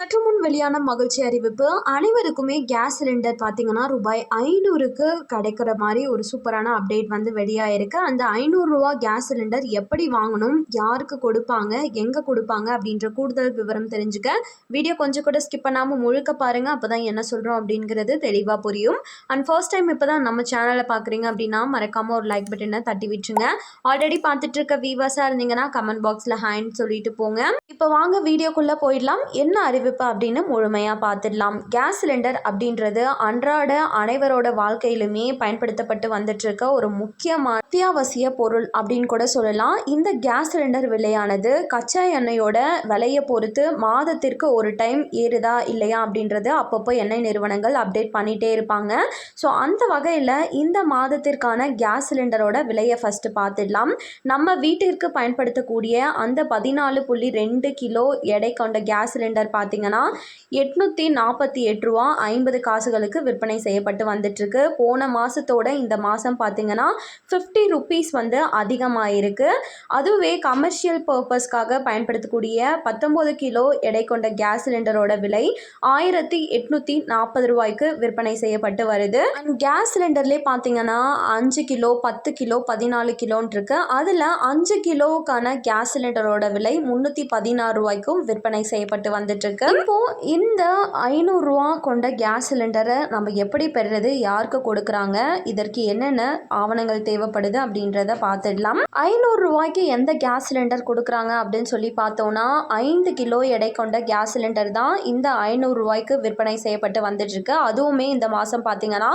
சற்று முன் வெளியான மகிழ்ச்சி அறிவிப்பு அனைவருக்குமே கேஸ் சிலிண்டர் பார்த்தீங்கன்னா ரூபாய் ஐநூறுக்கு கிடைக்கிற மாதிரி ஒரு சூப்பரான அப்டேட் வந்து வெளியாயிருக்கு. அந்த ஐநூறுரூவா கேஸ் சிலிண்டர் எப்படி வாங்கணும் யாருக்கு கொடுப்பாங்க எங்கே கொடுப்பாங்க அப்படின்ற கூடுதல் விவரம் தெரிஞ்சுக்க. வீடியோ கொஞ்சம் கூட ஸ்கிப் பண்ணாமல் முழுக்க பாருங்கள் அப்போ தான் என்ன சொல்கிறோம் அப்படிங்கிறது தெளிவாக புரியும். அண்ட் ஃபர்ஸ்ட் டைம் இப்போ தான் நம்ம சேனலை பார்க்குறீங்க அப்படின்னா மறக்காமல் ஒரு லைக் பட்டனை தட்டி விட்டுருங்க. ஆல்ரெடி பார்த்துட்டு இருக்க வீவர்ஸாக இருந்தீங்கன்னா கமெண்ட் பாக்ஸில் ஹேண்ட் சொல்லிட்டு போங்க. இப்போ வாங்க வீடியோக்குள்ளே போயிடலாம். என்ன அறிவு அறிவிப்பு அப்படின்னு முழுமையாக பார்த்துடலாம். கேஸ் சிலிண்டர் அப்படின்றது அன்றாட அனைவரோட வாழ்க்கையிலுமே பயன்படுத்தப்பட்டு வந்துட்டுருக்க ஒரு முக்கியமான அத்தியாவசிய பொருள் அப்படின்னு கூட சொல்லலாம். இந்த கேஸ் சிலிண்டர் விலையானது கச்சா எண்ணெயோட விலையை பொறுத்து மாதத்திற்கு ஒரு டைம் ஏறுதா இல்லையா அப்படின்றது அப்பப்போ எண்ணெய் நிறுவனங்கள் அப்டேட் பண்ணிகிட்டே இருப்பாங்க. ஸோ அந்த வகையில் இந்த மாதத்திற்கான கேஸ் சிலிண்டரோட விலையை ஃபஸ்ட்டு பார்த்துடலாம். நம்ம வீட்டிற்கு பயன்படுத்தக்கூடிய அந்த பதினாலு புள்ளி ரெண்டு கிலோ எடை கொண்ட கேஸ் சிலிண்டர் பார்த்தீங்கன்னா எட்நூற்றி நாற்பத்தி எட்டு ரூபா ஐம்பது காசுகளுக்கு விற்பனை செய்யப்பட்டு வந்துட்டுருக்கு. போன மாதத்தோட இந்த மாதம் பார்த்தீங்கன்னா ஃபிஃப்டி ருபீஸ் வந்து அதிகமாகிருக்கு அதுவே கமர்ஷியல் பர்பஸ்க்காக பயன்படுத்தக்கூடிய பத்தொம்போது கிலோ எடை கொண்ட கேஸ் சிலிண்டரோட விலை ஆயிரத்தி எட்நூற்றி நாற்பது ரூபாய்க்கு விற்பனை செய்யப்பட்டு வருது. அண்ட் கேஸ் சிலிண்டர்லேயே பார்த்தீங்கன்னா அஞ்சு கிலோ பத்து கிலோ பதினாலு கிலோன்னு இருக்கு அதில் அஞ்சு கிலோவுக்கான கேஸ் சிலிண்டரோட விலை முந்நூற்றி பதினாறு ரூபாய்க்கும் விற்பனை செய்யப்பட்டு வந்துட்டுருக்கு. இப்போது இப்போ இந்த ஐநூறுரூவா கொண்ட கேஸ் சிலிண்டரை நம்ம எப்படி பெறுறது? யாருக்கு கொடுக்குறாங்க? இதற்கு என்னென்ன ஆவணங்கள் தேவைப்படுது அப்படின்றத பார்த்துடலாம். ஐநூறு ரூபாய்க்கு எந்த கேஸ் சிலிண்டர் கொடுக்குறாங்க அப்படின்னு சொல்லி பார்த்தோம்னா ஐந்து கிலோ எடை கொண்ட கேஸ் சிலிண்டர் தான் இந்த ஐநூறு ரூபாய்க்கு விற்பனை செய்யப்பட்டு வந்துட்டு இருக்கு அதுவுமே இந்த மாதம் பார்த்தீங்கன்னா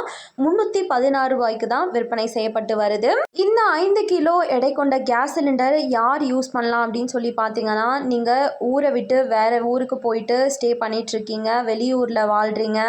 முந்நூற்றி பதினாறு ரூபாய்க்கு தான் விற்பனை செய்யப்பட்டு வருது. இந்த ஐந்து கிலோ எடை கொண்ட கேஸ் சிலிண்டர் யார் யூஸ் பண்ணலாம் அப்படின்னு சொல்லி பார்த்தீங்கன்னா நீங்கள் ஊரை விட்டு வேற ஊருக்கு போயிட்டு ஸ்டே பண்ணிகிட்ருக்கீங்க வெளியூரில் வாழ்கிறீங்க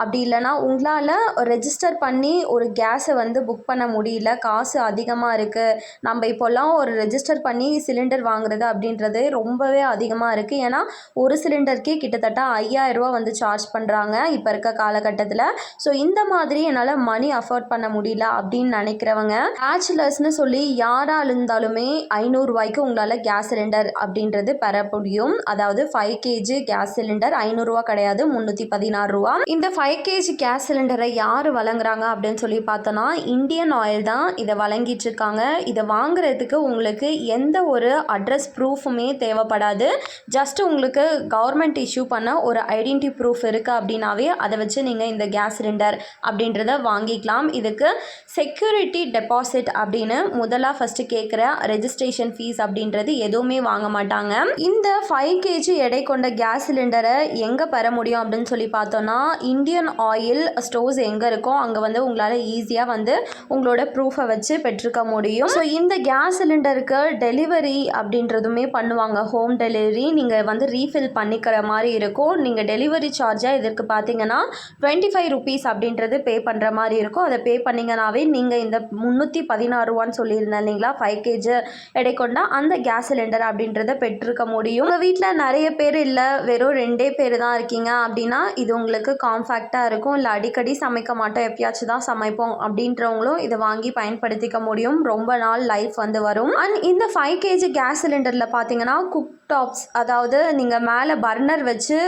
அப்படி இல்லைன்னா உங்களால் ரெஜிஸ்டர் பண்ணி ஒரு கேஸை வந்து புக் பண்ண முடியல. காசு அதிகமாக இருக்குது நம்ம இப்போல்லாம் ஒரு ரெஜிஸ்டர் பண்ணி சிலிண்டர் வாங்குறது அப்படின்றது ரொம்பவே அதிகமாக இருக்குது ஏன்னா ஒரு சிலிண்டருக்கே கிட்டத்தட்ட ஐயாயிரரூவா வந்து சார்ஜ் பண்ணுறாங்க இப்போ இருக்க காலகட்டத்தில். ஸோ இந்த மாதிரி என்னால் மணி அஃபோர்ட் பண்ண முடியல அப்படின்னு நினைக்கிறவங்க பேச்சுலர்ஸ்னு சொல்லி யாராக இருந்தாலுமே ஐநூறுரூவாய்க்கு உங்களால் கேஸ் சிலிண்டர் அப்படின்றது பெற முடியும். அதாவது ஃபைவ் கேஜி கேஸ் சிலிண்டர் ஐநூறுரூவா கிடையாது முந்நூற்றி பதினாறு ரூபா. இந்த ஃபைவ் கேஜி கேஸ் சிலிண்டரை யார் வழங்குறாங்க அப்படின்னு சொல்லி பார்த்தோன்னா இந்தியன் ஆயில் தான் இதை வழங்கிட்டு இருக்காங்க இதை வாங்குறதுக்கு உங்களுக்கு எந்த ஒரு அட்ரஸ் ப்ரூஃபுமே தேவைப்படாது. ஜஸ்ட் உங்களுக்கு கவர்மெண்ட் இஷ்யூ பண்ண ஒரு ஐடென்டி ப்ரூஃப் இருக்குது அப்படின்னாவே அதை வச்சு நீங்கள் இந்த கேஸ் சிலிண்டர் அப்படின்றத வாங்கிக்கலாம். இதுக்கு செக்யூரிட்டி டெபாசிட் அப்படின்னு முதலாக ஃபஸ்ட்டு கேட்குற ரெஜிஸ்ட்ரேஷன் ஃபீஸ் அப்படின்றது எதுவுமே வாங்க மாட்டாங்க. இந்த ஃபைவ் கேஜி எடை கொண்ட கேஸ் சிலிண்டர் சிலிண்டரை எங்கே பெற முடியும் அப்படின்னு சொல்லி பார்த்தோன்னா இந்தியன் ஆயில் ஸ்டோர்ஸ் எங்கே இருக்கோ அங்கே வந்து உங்களால் ஈஸியாக வந்து உங்களோட ப்ரூஃபை வச்சு பெற்றுக்க முடியும். ஸோ இந்த கேஸ் சிலிண்டருக்கு டெலிவரி அப்படின்றதுமே பண்ணுவாங்க. ஹோம் டெலிவரி நீங்கள் வந்து ரீஃபில் பண்ணிக்கிற மாதிரி இருக்கும். நீங்கள் டெலிவரி சார்ஜாக இதற்கு பார்த்தீங்கன்னா டுவெண்ட்டி ஃபைவ் ருபீஸ் அப்படின்றது பே பண்ணுற மாதிரி இருக்கும். அதை பே பண்ணிங்கனாவே நீங்கள் இந்த முந்நூற்றி பதினாறு ரூபான்னு சொல்லியிருந்தேன் இல்லைங்களா? ஃபைவ் கேஜி எடை கொண்டா அந்த கேஸ் சிலிண்டர் அப்படின்றத பெற்றிருக்க முடியும். உங்கள் வீட்டில் நிறைய பேர் இல்லை வெறும் ரெண்டே பேர் தான் இருக்கீங்க அப்படின்னா இது உங்களுக்கு காம்ஃபேக்டாக இருக்கும். இல்லை அடிக்கடி சமைக்க மாட்டோம். எப்பயாச்சும் தான் சமைப்போம் அப்படின்றவங்களும் இதை வாங்கி பயன்படுத்திக்க முடியும். ரொம்ப நாள் லைஃப் வந்து வரும். அண்ட் இந்த ஃபைவ் கேஜி கேஸ் சிலிண்டரில் பார்த்தீங்கன்னா குக் டாப்ஸ் அதாவது நீங்கள் மேலே பர்னர் வச்சு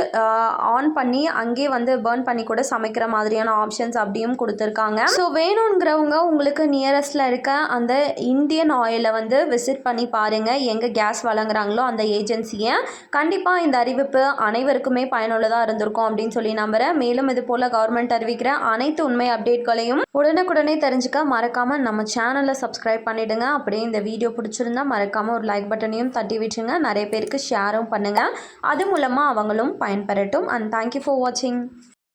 ஆன் பண்ணி அங்கேயே வந்து பேர்ன் பண்ணி கூட சமைக்கிற மாதிரியான ஆப்ஷன்ஸ் அப்படியும் கொடுத்துருக்காங்க. ஸோ வேணுங்கிறவங்க உங்களுக்கு நியரஸ்டில் இருக்க அந்த இந்தியன் ஆயிலை வந்து விசிட் பண்ணி பாருங்கள் எங்கே கேஸ் வழங்குறாங்களோ அந்த ஏஜென்சியை கண்டிப்பாக இந்த அறிவிப்பு அனைவருக்குமே பயனுள்ளதாக இருந்திருக்கும் அப்படின்னு சொல்லி நம்புகிறேன் மேலும் இது போல் கவர்மெண்ட் அறிவிக்கிற அனைத்து உண்மை அப்டேட்களையும் உடனுக்குடனே தெரிஞ்சுக்க மறக்காமல் நம்ம சேனலை சப்ஸ்கிரைப் பண்ணிவிடுங்க அப்படியே இந்த வீடியோ பிடிச்சிருந்தா மறக்காமல் ஒரு லைக் பட்டனையும் தட்டி விட்டுருங்க. நிறைய பேருக்கு ஷேரும் பண்ணுங்கள் அது மூலமாக அவங்களும் பயன்பெறட்டும். அண்ட் தேங்க்யூ ஃபார் வாட்சிங்